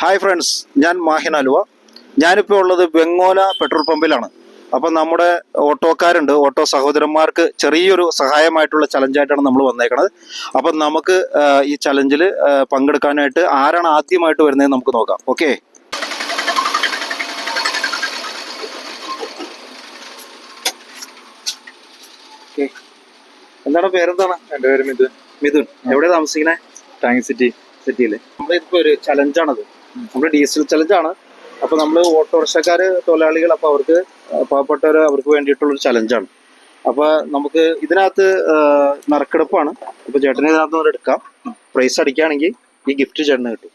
Hi friends ഞാൻ മാഹിൻ അലുവ. ഞാനിപ്പോൾ ഉള്ളത് വെങ്ങോല പെട്രോൾ പമ്പിലാണ്. അപ്പം നമ്മുടെ ഓട്ടോക്കാരുണ്ട് ഓട്ടോ സഹോദരന്മാർക്ക് ചെറിയൊരു സഹായമായിട്ടുള്ള ചലഞ്ചായിട്ടാണ് നമ്മൾ വന്നേക്കുന്നത് അപ്പം നമുക്ക് ഈ ചലഞ്ചിൽ പങ്കെടുക്കാനായിട്ട് ആരാണ് ആദ്യമായിട്ട് വരുന്നത് നമുക്ക് നോക്കാം. ഓക്കെ എന്താണ് പേരെന്താണ്? എന്റെ പേര് മിഥുൻ. മിഥുൻ. എവിടെ താമസിക്കണേ? ടാങ് സിറ്റി സിറ്റിയിൽ നമ്മളിപ്പോ ഒരു ചലഞ്ചാണത്. നമ്മുടെ ഡീസൽ ചലഞ്ചാണ് അപ്പൊ നമ്മൾ ഓട്ടോറിക്ഷക്കാര് തൊഴിലാളികൾ അപ്പൊ അവർക്ക് പാവപ്പെട്ടവർ അവർക്ക് വേണ്ടിയിട്ടുള്ള ഒരു ചലഞ്ചാണ് അപ്പൊ നമുക്ക് ഇതിനകത്ത് നറുക്കെടുപ്പാണ്. അപ്പൊ ചേട്ടന് ഇതിനകത്ത് നിന്ന് എടുക്കാം. പ്രൈസ് അടിക്കുകയാണെങ്കിൽ ഈ ഗിഫ്റ്റ് ചേട്ടന് കിട്ടും.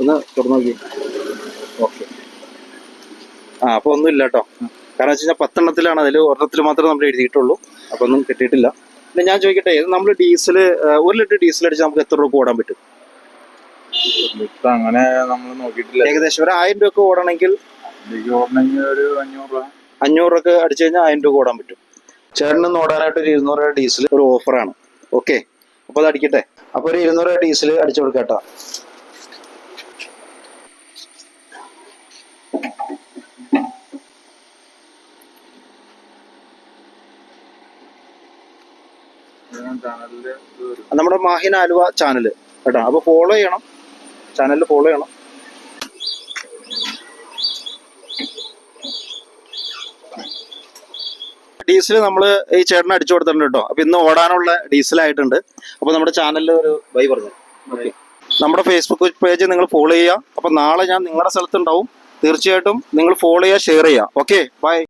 ഒന്ന് തുറന്നു നോക്കി. ഓക്കെ. ആ അപ്പൊ ഒന്നും ഇല്ല കേട്ടോ. കാരണം വെച്ച് കഴിഞ്ഞാൽ പത്തെണ്ണത്തിലാണ്. അതിൽ ഒരെണ്ണത്തിൽ മാത്രമേ നമ്മൾ എഴുതിയിട്ടുള്ളൂ. അപ്പൊ ഒന്നും കിട്ടിയിട്ടില്ല. ഞാൻ ചോദിക്കട്ടെ നമ്മൾ ഡീസൽ ഒരു ലിറ്റർ ഡീസൽ അടിച്ച് നമുക്ക് എത്ര രൂപ ഓടാൻ പറ്റും? അങ്ങനെ നമ്മൾ നോക്കിയിട്ടില്ല. ഏകദേശം ഒരു ആയിരം രൂപ ഓടണമെങ്കിൽ ഒരു അഞ്ഞൂറ് രൂപ. അഞ്ഞൂറ് രൂപ അടിച്ചു കഴിഞ്ഞാൽ ആയിരം രൂപ ഓടാൻ പറ്റും. ചേട്ടനൊന്ന് ഓടാനായിട്ട് ഒരു ഇരുന്നൂറ് രൂപ ഡീസൽ ഒരു ഓഫറാണ്. ഓക്കെ. അപ്പോൾ അത് അടിക്കട്ടെ. അപ്പോൾ ഒരു ഇരുന്നൂറ് രൂപ ഡീസൽ അടിച്ചു കൊടുക്കട്ടോ. നമ്മുടെ മാഹിന ആലുവ ചാനൽ കേട്ടോ. അപ്പോൾ ഫോളോ ചെയ്യണം. ചാനലിൽ ഫോളോ ചെയ്യണം. ഡീസൽ നമ്മൾ ഈ ചേട്ടന് അടിച്ചു കൊടുത്തിട്ടുണ്ട് കേട്ടോ. അപ്പൊ ഇന്ന് ഓടാനുള്ള ഡീസൽ ആയിട്ടുണ്ട്. അപ്പൊ നമ്മുടെ ചാനലിൽ ഒരു ബൈ പറഞ്ഞു. ഓക്കെ നമ്മുടെ ഫേസ്ബുക്ക് പേജ് നിങ്ങൾ ഫോളോ ചെയ്യുക. അപ്പൊ നാളെ ഞാൻ നിങ്ങളുടെ സ്ഥലത്തുണ്ടാവും തീർച്ചയായിട്ടും നിങ്ങൾ ഫോളോ ചെയ്യുക ഷെയർ ചെയ്യുക. Okay bye